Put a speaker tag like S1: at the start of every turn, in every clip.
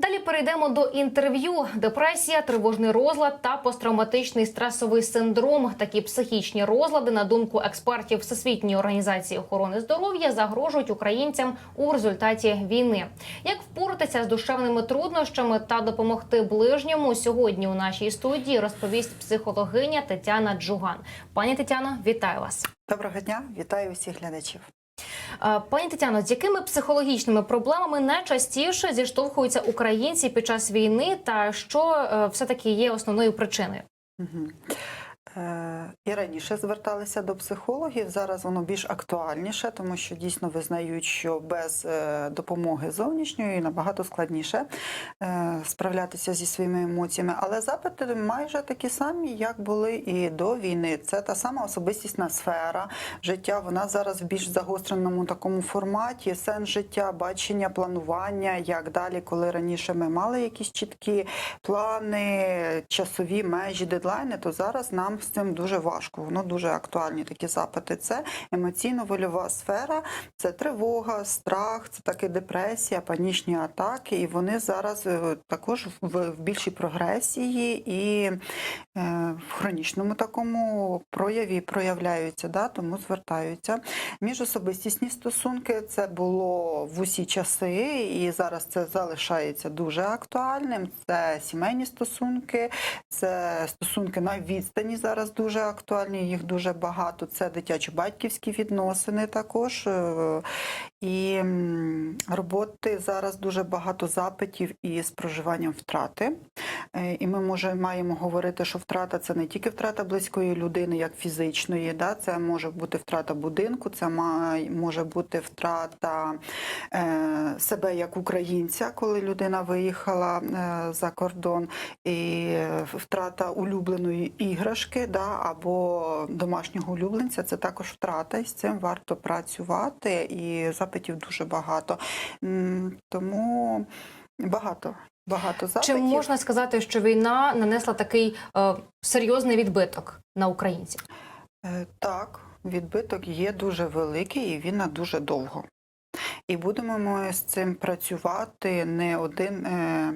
S1: Далі перейдемо до інтерв'ю. Депресія, тривожний розлад та посттравматичний стресовий синдром. Такі психічні розлади, на думку експертів Всесвітньої організації охорони здоров'я, загрожують українцям у результаті війни. Як впоратися з душевними труднощами та допомогти ближньому сьогодні у нашій студії розповість психологиня Тетяна Джуган. Пані Тетяно, вітаю вас.
S2: Доброго дня, вітаю усіх глядачів.
S1: Е, Пані Тетяно, з якими психологічними проблемами найчастіше зіштовхуються українці під час війни, та що е, все таки є основною причиною?
S2: Угу. Е, і раніше зверталися до психологів. Зараз воно більш актуальніше, тому що дійсно визнають, що без е, допомоги зовнішньої набагато складніше е, справлятися зі своїми емоціями. Але запити майже такі самі, як були і до війни. Це та сама особистісна сфера життя. Вона зараз в більш загостреному такому форматі. Сенс життя, бачення, планування, як далі, коли раніше ми мали якісь чіткі плани, часові межі, дедлайни, то зараз нам з цим дуже важко. Воно дуже актуальні такі запити. Це емоційно-вольова сфера, це тривога, страх, це таки депресія, панічні атаки. І вони зараз е, також в, в більшій прогресії і е, в хронічному такому прояві проявляються, да, тому звертаються. Міжособистісні стосунки це було в усі часи, і зараз це залишається дуже актуальним. Це сімейні стосунки, це стосунки на відстані зараз дуже актуальні, їх дуже багато. Це дитячо-батьківські відносини також. Е, І роботи зараз дуже багато запитів із проживанням втрати. Е, І ми може, маємо говорити, що втрата це не тільки втрата близької людини, як фізичної, да? це може бути втрата будинку, це може бути втрата е, себе як українця, коли людина виїхала за кордон, і втрата улюбленої іграшки, да? або домашнього улюбленця це також втрата, і з цим варто працювати, і запитів дуже багато. Тому багато. Багато запитів.
S1: Чи можна сказати, що війна нанесла такий е, серйозний відбиток на українців?
S2: Е, Так, відбиток є дуже великий і він на дуже довго. І будемо ми з цим працювати не один е,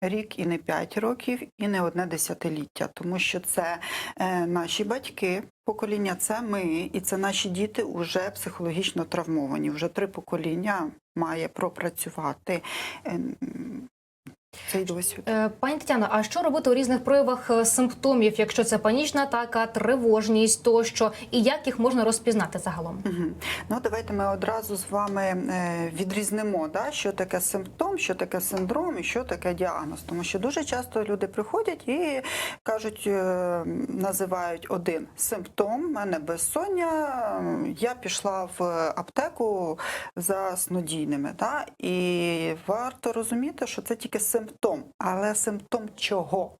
S2: рік і не п'ять років, і не одне десятиліття, тому що це е, наші батьки. Покоління це ми, і це наші діти вже психологічно травмовані. Вже три покоління має пропрацювати е, м, цей досвід.
S1: Е, Пані Тетяно, а що робити у різних проявах е, симптомів, якщо це панічна атака, тривожність тощо, і як їх можна розпізнати загалом?
S2: Мгм. Ну, давайте ми одразу з вами е, відрізнимо, да, що таке симптом, що таке синдром і що таке діагноз. Тому що дуже часто люди приходять і кажуть, називають один симптом, в мене безсоння, я пішла в аптеку за снодійними. Да, і варто розуміти, що це тільки симптом, але симптом чого?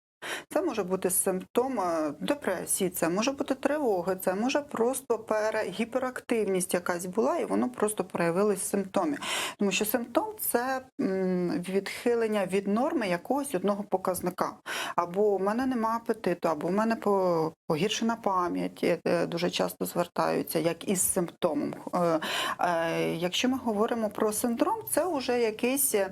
S2: Це може бути симптом е, депресії, це може бути тривоги, це може просто гіперактивність якась була, і воно просто проявилось в симптомі. Тому що симптом це відхилення від норми якогось одного показника. Або у мене нема апетиту, або у мене погіршена пам'ять, е, дуже часто звертаються, як із симптомом. Е, Якщо ми говоримо про синдром, це вже якийсь, е,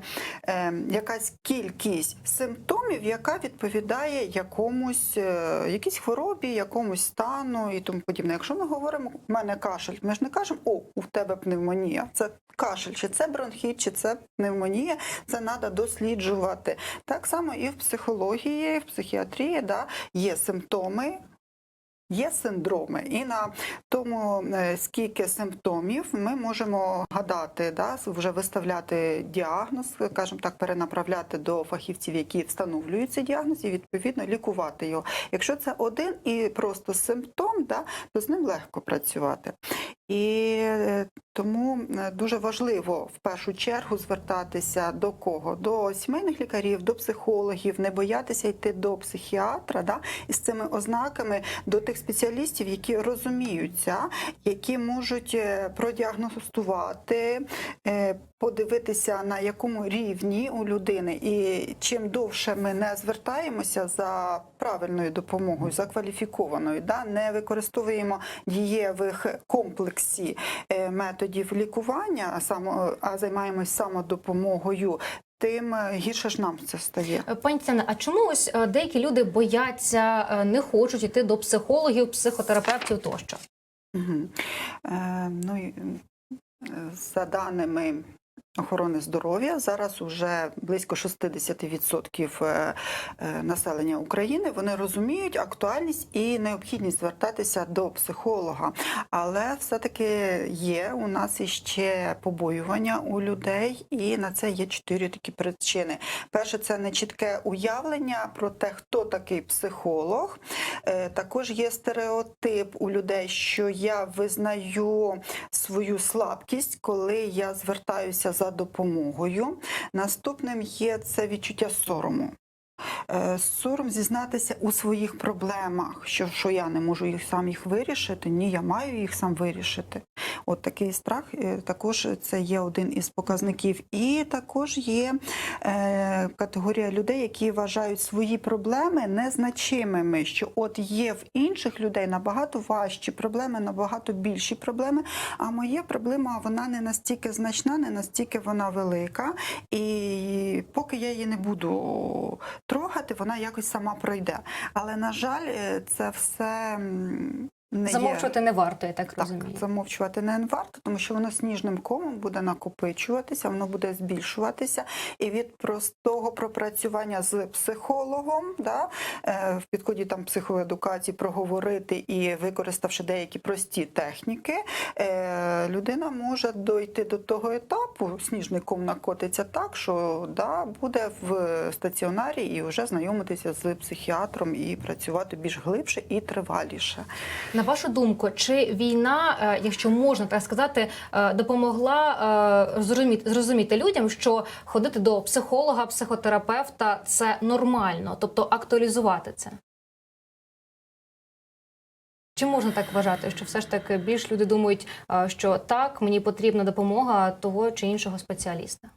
S2: е, якась кількість симптомів, яка відповідає якомусь е, якійсь хворобі, якомусь стану і тому подібне. Якщо ми говоримо, у мене кашель, ми ж не кажемо, о, у тебе пневмонія. Це кашель, чи це бронхіт, чи це пневмонія, це треба досліджувати. Так само і в психології, в психіатрії да, є симптоми. Є синдроми, і на тому, е, скільки симптомів, ми можемо гадати, да, вже виставляти діагноз, скажімо так, перенаправляти до фахівців, які встановлюють цей діагноз, і відповідно лікувати його. Якщо це один і просто симптом, да, то з ним легко працювати. І е, тому е, дуже важливо в першу чергу звертатися до кого? До сімейних лікарів, до психологів, не боятися йти до психіатра да, із цими ознаками, до тих спеціалістів, які розуміються, які можуть е, продіагностувати, подивитися на якому рівні у людини. І чим довше ми не звертаємося за правильною допомогою, за кваліфікованою, да, не використовуємо дієвих комплексі е, методів лікування, а займаємось самодопомогою тим е, гірше ж нам це стає.
S1: Е, Пані Тетяна, а чому ось деякі люди бояться, не хочуть йти до психологів, психотерапевтів тощо?
S2: Угу. Е, ну, за даними охорони здоров'я, зараз уже близько 60% е, е, населення України вони розуміють актуальність і необхідність звертатися до психолога. Але все-таки є у нас іще побоювання у людей, і на це є чотири такі причини. Перше, це нечітке уявлення про те, хто такий психолог. Е, Також є стереотип у людей, що я визнаю свою слабкість, коли я звертаюся за допомогою. Наступним є це відчуття сорому. Е, Сором зізнатися у своїх проблемах, що, що я не можу їх сам їх вирішити. Ні, я маю їх сам вирішити. От такий страх е, також це є один із показників. І також є е, категорія людей, які вважають свої проблеми незначимими. Що от є в інших людей набагато важчі проблеми, набагато більші проблеми. А моя проблема вона не настільки значна, не настільки вона велика. І поки я її не буду трогати, вона якось сама пройде. Але на жаль, е, це все не є.
S1: Замовчувати не варто, я так,
S2: Так,
S1: розумію.
S2: замовчувати не варто, тому що воно сніжним комом буде накопичуватися, воно буде збільшуватися. І від простого пропрацювання з психологом, да, е, в підході там психоедукації проговорити і використавши деякі прості техніки, е, людина може дойти до того етапу, сніжний ком накотиться так, що да, буде в стаціонарі і вже знайомитися з психіатром і працювати більш глибше і триваліше.
S1: Вашу думку, чи війна, е, якщо можна так сказати, е, допомогла е, зрозуміти, зрозуміти людям, що ходити до психолога, психотерапевта це нормально, тобто актуалізувати це? Чи можна так вважати, що все ж таки більш люди думають, що так, мені потрібна допомога того чи іншого спеціаліста?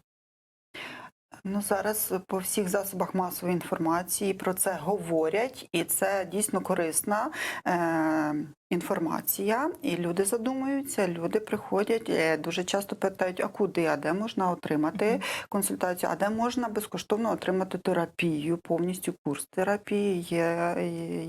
S2: Ну зараз по всіх засобах масової інформації про це говорять, і це дійсно корисна е, інформація. І люди задумуються, люди приходять е, дуже часто питають, а куди, а де можна отримати консультацію, а де можна безкоштовно отримати терапію, повністю курс терапії є,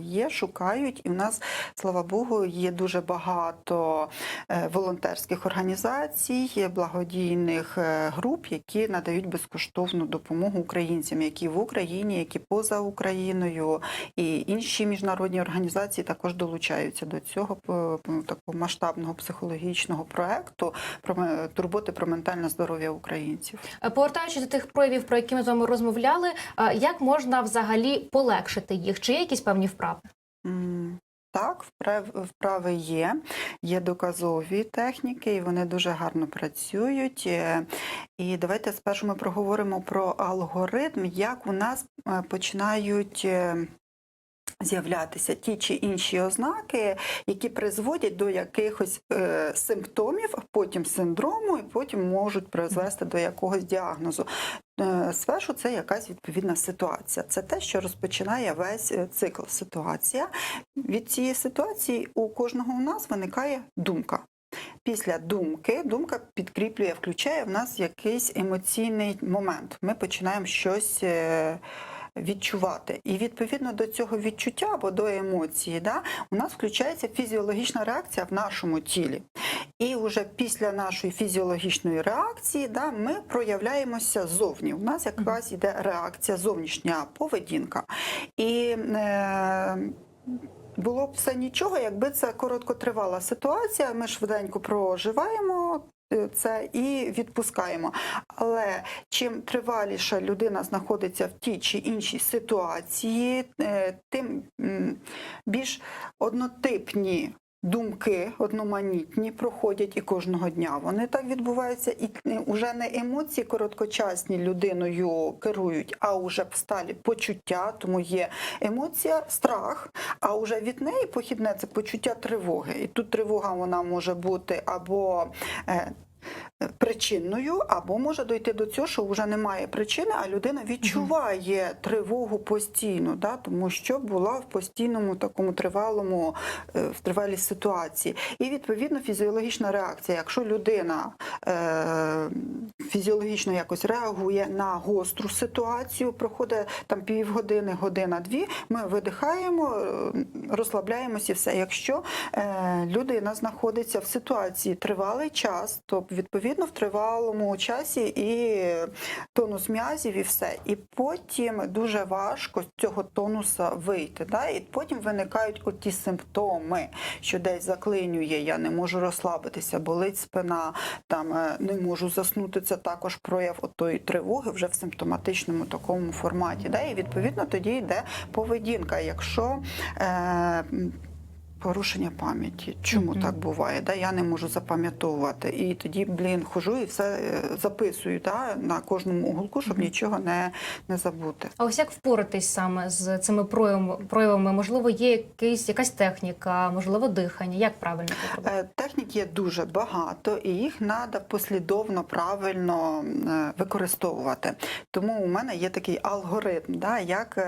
S2: є шукають. І в нас, слава Богу, є дуже багато е, волонтерських організацій, є благодійних е, груп, які надають безкоштовну допомогу українцям, які в Україні, які поза Україною, і інші міжнародні організації також долучаються до цього е, такого масштабного психологічного проекту про турботи про ментальне здоров'я українців.
S1: Е, Повертаючись до тих проявів, про які ми з вами розмовляли, е, як можна взагалі полегшити їх? Чи є якісь певні вправи?
S2: М, Так, вправ- вправи є, є доказові техніки, і вони дуже гарно працюють. І давайте спершу ми проговоримо про алгоритм, як у нас починають. Е, З'являтися ті чи інші ознаки, які призводять до якихось е, симптомів, потім синдрому, і потім можуть призвести до якогось діагнозу. Е, Спершу це якась відповідна ситуація. Це те, що розпочинає весь е, цикл ситуація. Від цієї ситуації у кожного у нас виникає думка. Після думки думка підкріплює, включає в нас якийсь емоційний момент. Ми починаємо щось. Відчувати, і відповідно до цього відчуття або до емоції, да, у нас включається фізіологічна реакція в нашому тілі. І вже після нашої фізіологічної реакції да, ми проявляємося зовні. У нас якраз йде реакція, зовнішня поведінка. І е, було б все нічого, якби це короткотривала ситуація. Ми швиденько проживаємо. Е, Це і відпускаємо. Але чим триваліше людина знаходиться в тій чи іншій ситуації, е, тим більш однотипні думки, одноманітні проходять і кожного дня. Вони так відбуваються, і вже не емоції короткочасні людиною керують, а вже сталі почуття, тому є емоція, страх, а вже від неї похідне це почуття тривоги. І тут тривога вона може бути або е, причинною, або може дойти до цього, що вже немає причини, а людина відчуває тривогу постійно, да, тому що була в постійному такому тривалому е, в тривалій ситуації. І відповідно фізіологічна реакція. Якщо людина е, фізіологічно якось реагує на гостру ситуацію, проходить там півгодини, година-дві, ми видихаємо, е, розслабляємося і все. Якщо е, людина знаходиться в ситуації тривалий час, то відповідно в тривалому часі і тонус м'язів, і все. І потім дуже важко з цього тонуса вийти. Да? І потім виникають оті симптоми, що десь заклинює, я не можу розслабитися, болить спина, там е, не можу заснути. Це також прояв отої тривоги вже в симптоматичному такому форматі. Да? І відповідно тоді йде поведінка. Якщо е, Порушення пам'яті. Чому
S1: Мгм.
S2: так буває? Да? Я не можу запам'ятовувати. І тоді, блін, хожу і все е, записую да? на кожному уголку, щоб
S1: Мгм.
S2: нічого не, не забути.
S1: А ось як впоратись саме з цими проявами? проявами? Можливо, є якийсь, якась техніка, можливо, дихання. Як правильно це?
S2: Е, Технік є дуже багато, і їх треба послідовно правильно е, використовувати. Тому у мене є такий алгоритм, да, як,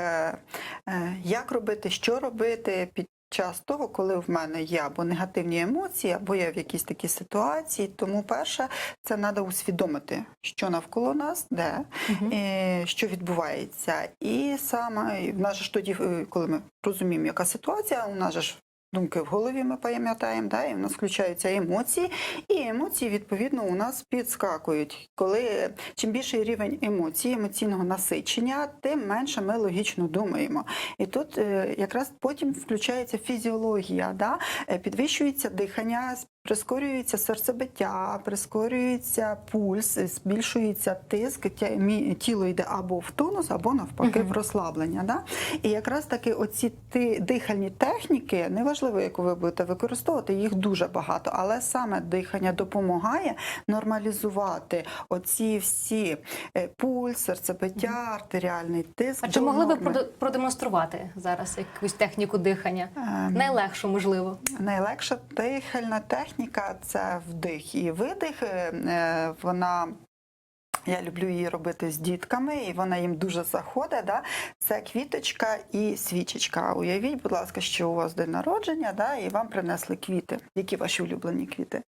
S2: як робити, що робити під час того, коли в мене є або негативні емоції, або я в якійсь такій ситуації. Тому перше, це треба усвідомити, що навколо нас, де,
S1: угу.
S2: і що відбувається. І саме в нас ж тоді, е, коли ми розуміємо, яка ситуація, у нас же ж думки в голові ми пам'ятаємо, да, і в нас включаються емоції, і емоції відповідно у нас підскакують. Коли чим більший рівень емоцій, емоційного насичення, тим менше ми логічно думаємо. І тут е, якраз потім включається фізіологія, да, е, підвищується дихання. Прискорюється серцебиття, прискорюється пульс, збільшується тиск, тіло йде або в тонус, або навпаки
S1: Мгм.
S2: в розслаблення. Да? І якраз таки оці ти- дихальні техніки, неважливо, яку ви будете використовувати, їх дуже багато, але саме дихання допомагає нормалізувати оці всі е, пульс, серцебиття, артеріальний тиск.
S1: А чи могли проде- продемонструвати зараз якусь техніку дихання?
S2: Ем,
S1: Найлегшу, можливо.
S2: Найлегша дихальна техніка це вдих і видих. Е, е, Вона я люблю її робити з дітками, і вона їм дуже заходить. Да? Це квіточка і свічечка. Уявіть, будь ласка, що у вас день народження, да? і вам принесли квіти. Які ваші улюблені квіти?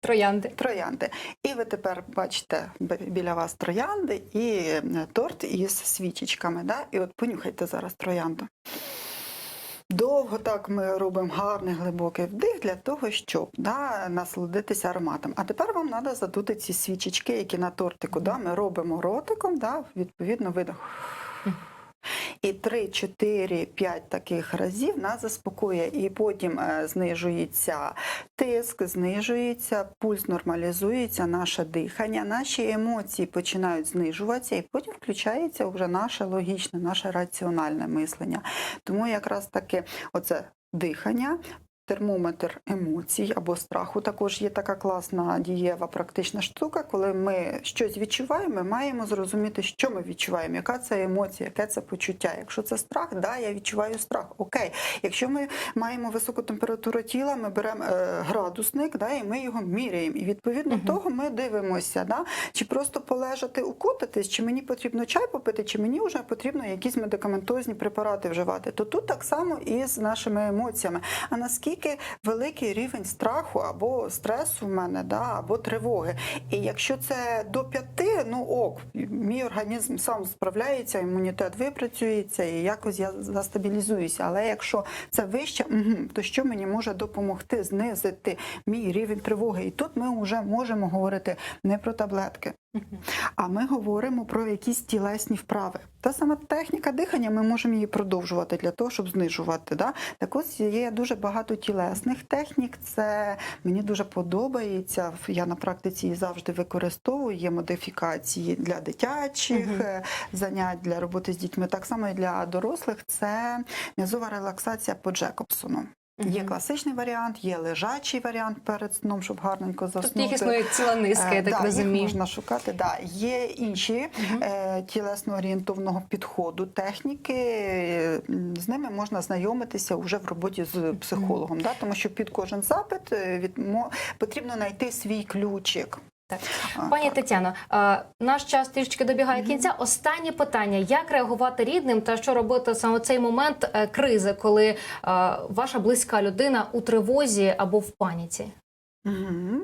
S1: Троянди.
S2: Троянди. І ви тепер бачите біля вас троянди і е, торт із свічечками. Да? І от понюхайте зараз троянду. Довго так ми робимо гарний глибокий вдих для того, щоб да, насолодитися ароматом. А тепер вам треба задути ці свічечки, які на тортику. Да, ми робимо ротиком, да, відповідно видох. І 3, 4, 5 таких разів нас заспокоює, і потім е, знижується тиск, знижується, пульс нормалізується, наше дихання, наші емоції починають знижуватися, і потім включається вже наше логічне, наше раціональне мислення. Тому якраз таки оце дихання. Термометр емоцій або страху також є така класна дієва практична штука. Коли ми щось відчуваємо, ми маємо зрозуміти, що ми відчуваємо, яка це емоція, яке це почуття. Якщо це страх, да, я відчуваю страх. Окей. Якщо ми маємо високу температуру тіла, ми беремо е, градусник, да, і ми його міряємо. І відповідно
S1: Мгм.
S2: того ми дивимося, да, чи просто полежати, укутатись, чи мені потрібно чай попити, чи мені вже потрібно якісь медикаментозні препарати вживати. То тут так само і з нашими емоціями. А наскільки великий рівень страху або стресу в мене, да, або тривоги. І якщо це до п'яти, ну ок, мій організм сам справляється, імунітет випрацюється і якось я застабілізуюся. Але якщо це вище, то що мені може допомогти знизити мій рівень тривоги? І тут ми вже можемо говорити не про таблетки. А ми говоримо про якісь тілесні вправи. Та сама техніка дихання, ми можемо її продовжувати для того, щоб знижувати. Да? Так ось є дуже багато тілесних технік. Це мені дуже подобається. Я на практиці її завжди використовую. Є модифікації для дитячих е, занять, для роботи з дітьми. Так само і для дорослих. Це м'язова релаксація по Джекобсону. Є класичний варіант, є лежачий варіант перед сном, щоб гарненько заснути.
S1: Тут їх існує ціла низка, я
S2: Е,
S1: так
S2: да,
S1: розумію.
S2: Їх можна шукати. Да. Є інші
S1: Мгм.
S2: е, тілесно-орієнтовного підходу, техніки. З ними можна знайомитися вже в роботі з психологом. Да? Тому що під кожен запит е, від, мо, потрібно знайти свій ключик.
S1: Так. Пані. Тетяно, е, наш час трішки добігає
S2: Мгм.
S1: кінця. Останнє питання: як реагувати рідним та що робити саме в цей момент е, кризи, коли е, ваша близька людина у тривозі або в паніці?
S2: Угу.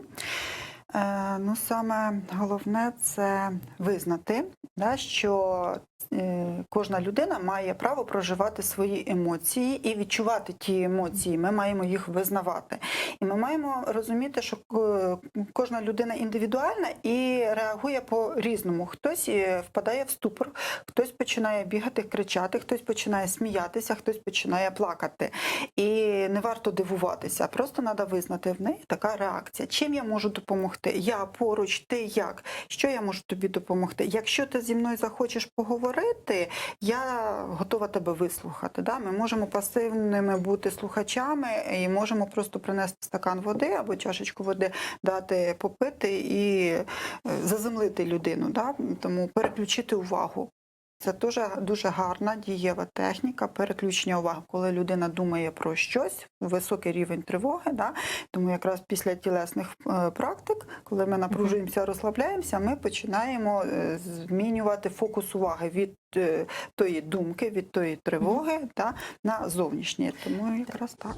S2: Е, ну, саме головне це визнати, да, що кожна людина має право проживати свої емоції і відчувати ті емоції. Ми маємо їх визнавати. І ми маємо розуміти, що кожна людина індивідуальна і реагує по-різному. Хтось е, впадає в ступор, хтось починає бігати, кричати, хтось починає сміятися, хтось починає плакати. І не варто дивуватися, просто треба визнати в неї така реакція. Чим я можу допомогти? Я поруч, ти як? Що я можу тобі допомогти? Якщо ти зі мною захочеш поговорити, я готова тебе вислухати. Да? Ми можемо пасивними бути слухачами і можемо просто принести стакан води або чашечку води, дати попити і е, заземлити людину. Да? Тому переключити увагу. Це дуже дуже гарна дієва техніка переключення уваги, коли людина думає про щось, високий рівень тривоги. Да? Тому якраз після тілесних е, практик, коли ми напружуємося, розслабляємося, ми починаємо е, змінювати фокус уваги від е, тої думки, від тої тривоги да, на зовнішнє. Тому якраз так.